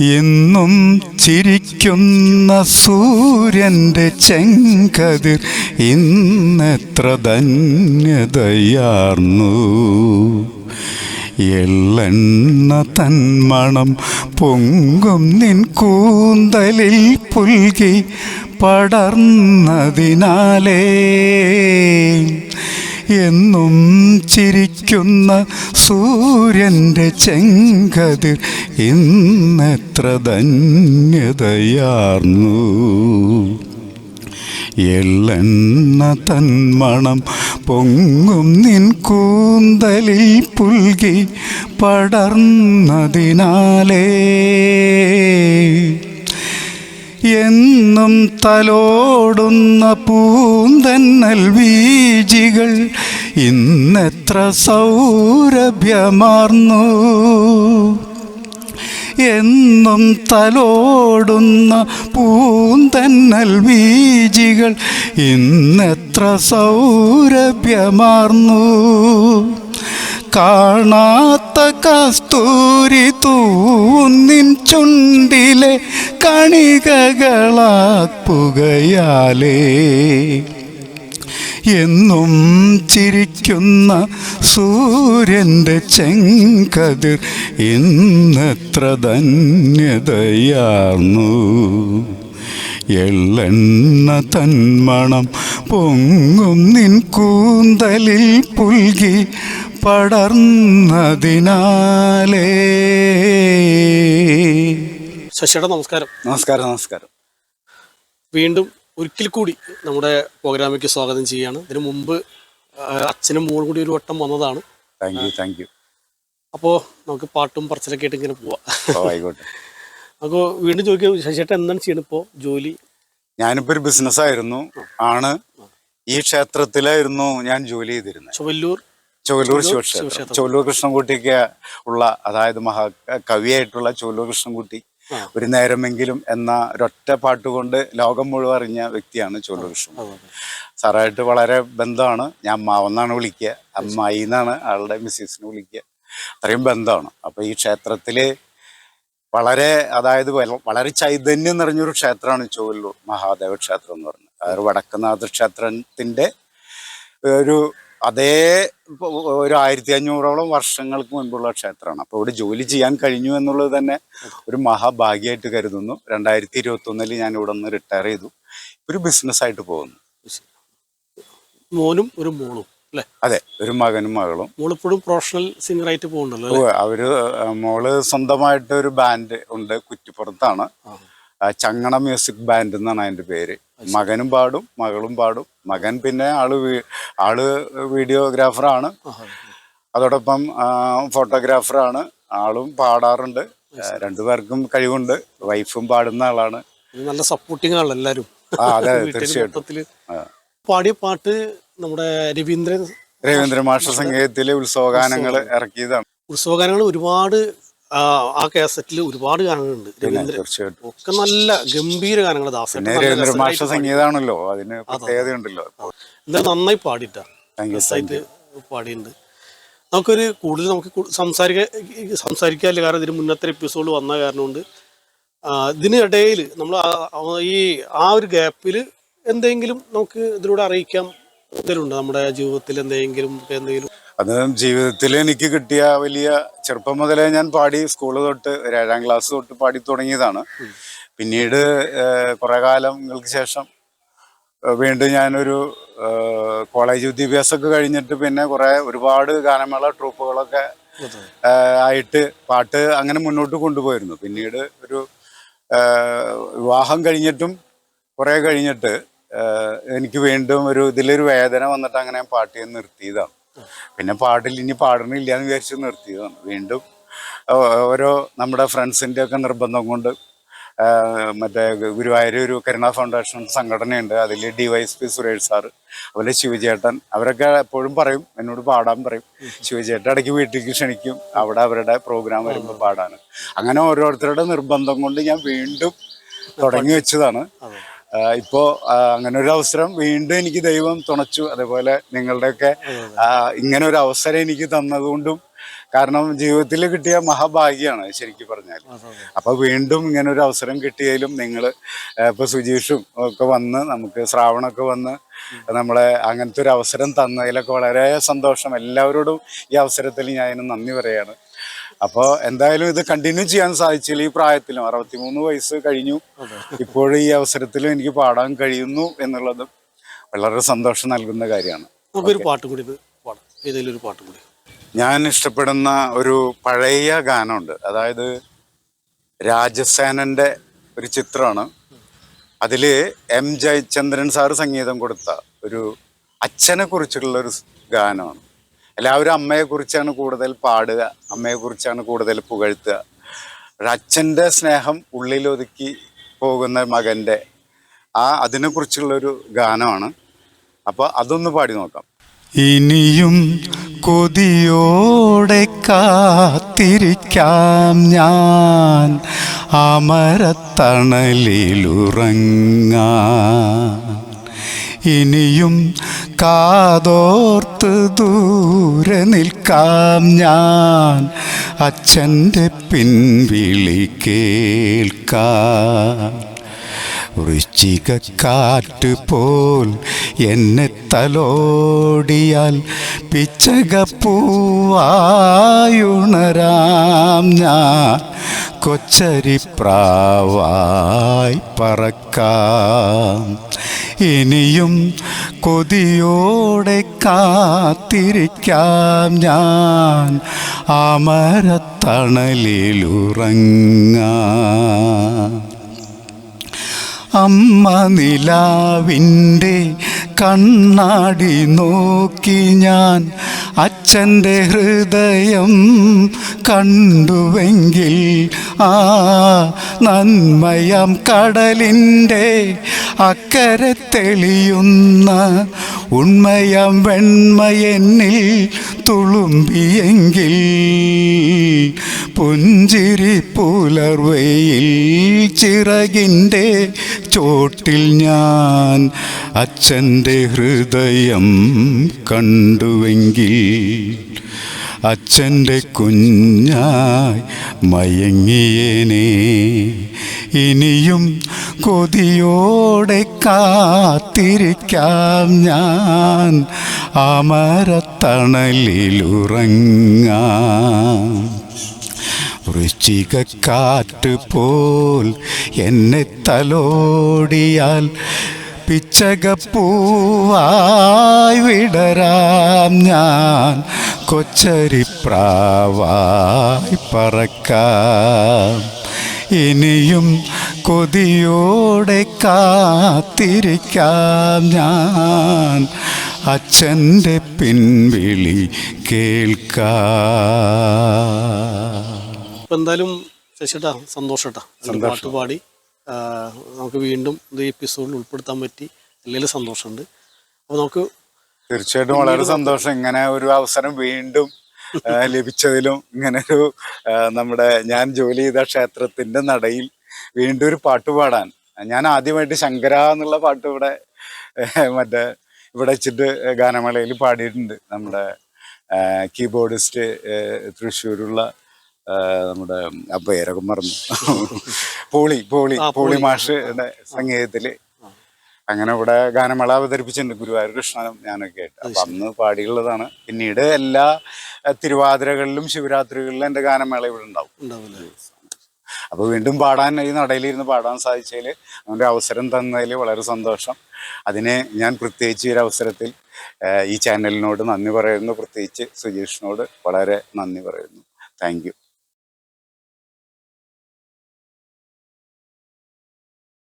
എന്നും ചിരിക്കുന്ന സൂര്യന്റെ ചെങ്കതിർ ഇന്നെത്ര ധന്യതയാർന്നു. എള്ളെണ്ണ തന്മണം പൊങ്കും നിൻ കൂന്തലിൽ പുൽകി പടർന്നതിനാലേ. എന്നും ചിരിക്കുന്ന സൂര്യന്റെ ചെങ്കതിർ ഇന്നെത്ര ധന്യതയാർന്നു. എള്ളെണ്ണ തന്മണം പൊങ്ങും നിൻ കൂന്തലിൽ പുൽകി പടർന്നതിനാലേ. എന്നും തലോടുന്ന പൂന്തന്നൽ വീജികൾ ഇന്നെത്ര സൗരഭ്യമാർന്നു. എന്നും തലോടുന്ന പൂന്തന്നൽ വീജികൾ ഇന്നെത്ര സൗരഭ്യമാർന്നു. കാണാത്ത കസ്തൂരി തൂന്നിൻ ചുണ്ടിലെ കണികകളാപ്പുകയാലേ എന്നും ചിരിക്കുന്ന സൂര്യന്റെ ചെങ്കതിർ ഇന്നത്ര ധന്യതയാർന്നു. എള്ളെണ്ണ തന്മണം പൊങ്ങും നിൻ കൂന്തലിൽ പുൽകി പടർന്നതിനാലേ. ശശിയുടെ നമസ്കാരം. നമസ്കാരം നമസ്കാരം. വീണ്ടും ഒരിക്കൽ കൂടി നമ്മുടെ പ്രോഗ്രാമിലേക്ക് സ്വാഗതം ചെയ്യാണ് ഇതിനു മുമ്പ് അച്ഛനും മോളും കൂടി ഒരു വട്ടം വന്നതാണ്. താങ്ക് യു താങ്ക് യു അപ്പോൾ നമുക്ക് പാട്ടും പറച്ചിലൊക്കെ ആയിട്ട് ഇങ്ങനെ പോവാം. ആയിക്കോട്ടെ. അപ്പോൾ വീണ്ടും ചോദിക്കാം ശശിയേട്ടൻ എന്താണ് ചെയ്യണം ഇപ്പോൾ ജോലി? ഞാനിപ്പോ ഒരു ബിസിനസ് ആയിരുന്നു ആണ്. ഈ ക്ഷേത്രത്തിലായിരുന്നു ഞാൻ ജോലി ചെയ്തിരുന്നത്. ചൊവ്വല്ലൂർ? ചൊല്ലൂർ ചോലൂർ ശിവക്ഷേത്രം. ശിവക്ഷേത്രം. കൃഷ്ണൻകുട്ടിക്ക് ഉള്ള അതായത് മഹാ കവിയായിട്ടുള്ള ചൊല്ലൂർ കൃഷ്ണൻകുട്ടി. ഒരു നേരമെങ്കിലും എന്ന ഒരൊറ്റ പാട്ടുകൊണ്ട് ലോകം മുഴുവൻ അറിഞ്ഞ വ്യക്തിയാണ് ചോലൂർ കൃഷ്ണൻ സാറായിട്ട് വളരെ ബന്ധമാണ്. ഞാൻ മാവെന്നാണ് വിളിക്കുക. അമ്മായി എന്നാണ് ആളുടെ മിസ്സിസിനെ വിളിക്കുക. അത്രയും ബന്ധമാണ്. അപ്പൊ ഈ ക്ഷേത്രത്തിൽ വളരെ അതായത് വളരെ ചൈതന്യം നിറഞ്ഞൊരു ക്ഷേത്രമാണ് ചോല്ലൂർ മഹാദേവ ക്ഷേത്രം എന്ന് പറഞ്ഞത് അതായത് വടക്കുന്നാഥ ക്ഷേത്രത്തിന്റെ ഒരു അതേ ഒരു ആയിരത്തി അഞ്ഞൂറോളം വർഷങ്ങൾക്ക് മുൻപുള്ള ക്ഷേത്രമാണ്. അപ്പോൾ ഇവിടെ ജോലി ചെയ്യാൻ കഴിഞ്ഞു എന്നുള്ളത് തന്നെ ഒരു മഹാഭാഗ്യമായിട്ട് കരുതുന്നു. രണ്ടായിരത്തി ഇരുപത്തി ഒന്നിൽ ഞാൻ ഇവിടെ നിന്ന് റിട്ടയർ ചെയ്തു. ഒരു ബിസിനസ് ആയിട്ട് പോകുന്നു. മോനും ഒരു മോളും അല്ലേ? അതെ ഒരു മകനും മകളും. മോളിപ്പോഴും പ്രൊഫഷണൽ സിംഗറായിട്ട് പോകുന്നുണ്ടല്ലോ ഓ, അല്ലേ അവർ മോൾ സ്വന്തമായിട്ട് ഒരു ബാൻഡ് ഉണ്ട് കുറ്റിപ്പുറത്താണ്. ചങ്ങണ മ്യൂസിക് ബാൻഡ് എന്നാണ് അതിന്റെ പേര്. മകനും പാടും മകളും പാടും. മകൻ പിന്നെ ആൾ ആൾ വീഡിയോഗ്രാഫറാണ്. അതോടൊപ്പം ഫോട്ടോഗ്രാഫറാണ്. ആളും പാടാറുണ്ട്. രണ്ടുപേർക്കും കഴിവുണ്ട്. വൈഫും പാടുന്ന ആളാണ്. നല്ല സപ്പോർട്ടിങ് ആണ് എല്ലാവരും ആ അതെ വീട്ടിൽ തീർച്ചയായിട്ടും. മൊത്തത്തിൽ. ആ. പാടിയ പാട്ട് നമ്മുടെ രവീന്ദ്രൻ രവീന്ദ്ര മാഷ സംഗീതത്തിലെ ഉത്സവഗാനങ്ങൾ ഇറക്കിയതാണ്. ഉത്സവഗാനങ്ങൾ ഒരുപാട് ആ, കേസറ്റിൽ ഒരുപാട് ഗാനങ്ങളുണ്ട്. രവീന്ദ്രൻ തീർച്ചയായിട്ടും. ഒക്കെ നല്ല ഗംഭീര ഗാനങ്ങൾ ദാസൻ പിന്നെ നല്ല രവീന്ദ്ര രസമായിട്ട് മാഷ പാടി. സംഗീതമാണല്ലോ അതിന് പ്രത്യേകതയുണ്ടല്ലോ. എന്താ എന്തായാലും നന്നായി പാടിട്ടാ. രസമായിട്ട് പാടിയിട്ടുണ്ട്. നമുക്കൊരു കൂടുതൽ നമുക്ക് സംസാരിക്കാൻ സംസാരിക്കാനില്ല കാരണം ഇതിന് മുന്നത്തെ എപ്പിസോഡ് വന്ന കാരണം കൊണ്ട് ഇതിനിടയിൽ നമ്മൾ ഈ ആ ഒരു ഗ്യാപ്പിൽ എന്തെങ്കിലും നമുക്ക് ഇതിലൂടെ അറിയിക്കാം. എന്തെങ്കിലും ഉണ്ടോ നമ്മുടെ ജീവിതത്തിൽ എന്തെങ്കിലും എന്തെങ്കിലും? അത് ജീവിതത്തിൽ എനിക്ക് കിട്ടിയ വലിയ ചെറുപ്പം മുതലേ ഞാൻ പാടി സ്കൂൾ തൊട്ട് ഒരു ഏഴാം ക്ലാസ് തൊട്ട് പാടി തുടങ്ങിയതാണ്. പിന്നീട് കുറെ കാലങ്ങൾക്ക് ശേഷം വീണ്ടും ഞാനൊരു കോളേജ് വിദ്യാഭ്യാസമൊക്കെ കഴിഞ്ഞിട്ട് പിന്നെ കുറെ ഒരുപാട് ഗാനമേള ട്രൂപ്പുകളൊക്കെ ആയിട്ട് പാട്ട് അങ്ങനെ മുന്നോട്ട് കൊണ്ടുപോയിരുന്നു. പിന്നീട് ഒരു വിവാഹം കഴിഞ്ഞിട്ടും കുറെ കഴിഞ്ഞിട്ട് എനിക്ക് വീണ്ടും ഒരു ഇതിലൊരു വേദന വന്നിട്ട് അങ്ങനെ ഞാൻ പാട്ട് ചെയ്യാൻ നിർത്തിയതാണ്. പിന്നെ പാടില്ല ഇനി പാടണില്ല എന്ന് വിചാരിച്ച് നിർത്തിയതാണ്. വീണ്ടും ഓരോ നമ്മുടെ ഫ്രണ്ട്സിന്റെ ഒക്കെ നിർബന്ധം കൊണ്ട് മറ്റേ ഗുരുവായൂർ ഒരു കരുണ ഫൗണ്ടേഷൻ സംഘടനയുണ്ട്. അതിൽ D Y S P Suresh sir അതുപോലെ ശിവചേട്ടൻ അവരൊക്കെ എപ്പോഴും പറയും എന്നോട് പാടാൻ പറയും. ശിവചേട്ടൻ ഇടയ്ക്ക് വീട്ടിലേക്ക് ക്ഷണിക്കും അവിടെ അവരുടെ പ്രോഗ്രാം വരുമ്പോൾ പാടാൻ അങ്ങനെ ഓരോരുത്തരുടെ നിർബന്ധം കൊണ്ട് ഞാൻ വീണ്ടും തുടങ്ങി വെച്ചതാണ്. ഇപ്പോൾ അങ്ങനെ ഒരു അവസരം വീണ്ടും എനിക്ക് ദൈവം തുണച്ചു. അതേപോലെ നിങ്ങളുടെയൊക്കെ ഇങ്ങനെ ഒരു അവസരം എനിക്ക് തന്നതുകൊണ്ടും കാരണം ജീവിതത്തിൽ കിട്ടിയ മഹാഭാഗ്യമാണ് ശരിക്കും പറഞ്ഞാൽ അപ്പൊ വീണ്ടും ഇങ്ങനെ ഒരു അവസരം കിട്ടിയാലും നിങ്ങൾ ഇപ്പൊ സുജീഷും ഒക്കെ വന്ന് നമുക്ക് ശ്രാവണൊക്കെ വന്ന് നമ്മളെ അങ്ങനത്തെ ഒരു അവസരം തന്നതിലൊക്കെ വളരെ സന്തോഷം. എല്ലാവരോടും ഈ അവസരത്തിൽ ഞാൻ നന്ദി പറയാണ്. അപ്പോൾ എന്തായാലും ഇത് കണ്ടിന്യൂ ചെയ്യാൻ സാധിച്ചില്ല. ഈ പ്രായത്തിലും അറുപത്തിമൂന്ന് വയസ്സ് കഴിഞ്ഞു. ഇപ്പോഴും ഈ അവസരത്തിലും എനിക്ക് പാടാൻ കഴിയുന്നു എന്നുള്ളത് വളരെ സന്തോഷം നൽകുന്ന കാര്യമാണ്. നമുക്കൊരു പാട്ട് കൂടി ഇത് പാടാം. ഏതെങ്കിലും ഒരു പാട്ട് കൂടി. ഞാൻ ഇഷ്ടപ്പെടുന്ന ഒരു പഴയ ഗാനമുണ്ട്. അതായത് രാജസേനന്റെ ഒരു ചിത്രമാണ്. അതിൽ എം ജയചന്ദ്രൻ സാർ സംഗീതം കൊടുത്ത ഒരു അച്ഛനെ കുറിച്ചുള്ള ഒരു ഗാനമാണ്. എല്ലാവരും അമ്മയെ കുറിച്ചാണ് കൂടുതൽ പാടുക അമ്മയെ കുറിച്ചാണ് കൂടുതൽ പുകഴ്ത്തുക. അച്ഛന്റെ സ്നേഹം ഉള്ളിലൊതുക്കി പോകുന്ന മകന്റെ ആ അതിനെക്കുറിച്ചുള്ളൊരു ഗാനമാണ്. അപ്പോൾ അതൊന്ന് പാടി നോക്കാം. ഇനിയും കൊതിയോടെ കാത്തിരിക്കാം ഞാൻ അമരത്തണലിലുറങ്ങാൻ. ഇനിയും കാതോർത്ത് ദൂരെ നിൽക്കാം ഞാൻ. അച്ഛന്റെ പിൻവിളി കേൾക്കാൻ വൃശ്ചികക്കാറ്റ് പോൽ എന്നെ തലോടിയാൽ പിച്ചകപ്പൂവായുണരാം ഞാൻ. കൊച്ചരിപ്രാവായി പറക്കാം. ഇനിയും കൊതിയോടെ കാത്തിരിക്കാം ഞാൻ. അമരത്തണലിലുറങ്ങാം. അമ്മ നിലാവിന്റെ കണ്ണാടി നോക്കി ഞാൻ. അച്ഛന്റെ ഹൃദയം കണ്ടുവെങ്കിൽ ആ നന്മയം കടലിന്റെ അക്കരെ തെളിയുന്ന ഉണ്മയം വെണ്മയെന്നിൽ തുളുമ്പിയെങ്കിൽ പുഞ്ചിരി പുലർവയിൽ ചിറകിന്റെ ചോട്ടിൽ ഞാൻ അച്ഛന്റെ ഹൃദയം കണ്ടുവെങ്കിൽ അച്ഛന്റെ കുഞ്ഞായി മയങ്ങിയേനെ. ഇനിയും കൊതിയോടെ കാത്തിരിക്കാം ഞാൻ. അമരത്തണലിലുറങ്ങാം. വൃശ്ചികക്കാറ്റ് പോൽ എന്നെ തലോടിയാൽ പിച്ചകപ്പൂവായി വിടരാം ഞാൻ. കൊച്ചരിപ്രാവായി പറക്കാം. ഇനിയും കൊതിയോടെ കാത്തിരിക്കാം ഞാൻ. അച്ഛന്റെ പിൻവിളി കേൾക്കാം. എന്തായാലും ശശിട്ടാ സന്തോഷട്ടാ. പാട്ടുപാടി. നമുക്ക് വീണ്ടും ഇത് എപ്പിസോഡിൽ ഉൾപ്പെടുത്താൻ പറ്റി. എല്ലാവരും സന്തോഷമുണ്ട്. അപ്പോൾ നമുക്ക് തീർച്ചയായിട്ടും വളരെ സന്തോഷം. ഇങ്ങനെ ഒരു അവസരം വീണ്ടും ലഭിച്ചതിലും ഇങ്ങനെ ഒരു നമ്മുടെ ഞാൻ ജോലി ചെയ്ത ക്ഷേത്രത്തിന്റെ നടയിൽ വീണ്ടും ഒരു പാട്ട് പാടാൻ. ഞാൻ ആദ്യമായിട്ട് ശങ്കര എന്നുള്ള പാട്ട് ഇവിടെ മറ്റേ ഇവിടെ വെച്ചിട്ട് ഗാനമേളയിൽ പാടിയിട്ടുണ്ട്. നമ്മുടെ കീബോർഡിസ്റ്റ് തൃശ്ശൂരുള്ള നമ്മുടെ ആ പേരൊക്കെ മറന്നു പോളി പോളി പോളി മാഷ് മാഷിന്റെ സംഗീതത്തിൽ അങ്ങനെ ഇവിടെ ഗാനമേള അവതരിപ്പിച്ചിട്ടുണ്ട് ഗുരുവായൂർ കൃഷ്ണനും ഞാനൊക്കെ ആയിട്ട്. അപ്പം അന്ന് പാടിയുള്ളതാണ്. പിന്നീട് എല്ലാ തിരുവാതിരകളിലും ശിവരാത്രികളിലും എന്റെ ഗാനമേള ഇവിടെ ഉണ്ടാവും. അപ്പോൾ വീണ്ടും പാടാൻ ഈ നടയിലിരുന്ന് പാടാൻ സാധിച്ചതിൽ അവന്റെ അവസരം തന്നതിൽ വളരെ സന്തോഷം. അതിന് ഞാൻ പ്രത്യേകിച്ച് ഈ ഒരു അവസരത്തിൽ ഈ ചാനലിനോട് നന്ദി പറയുന്നു. പ്രത്യേകിച്ച് സുജീഷിനോട് വളരെ നന്ദി പറയുന്നു. Thank you.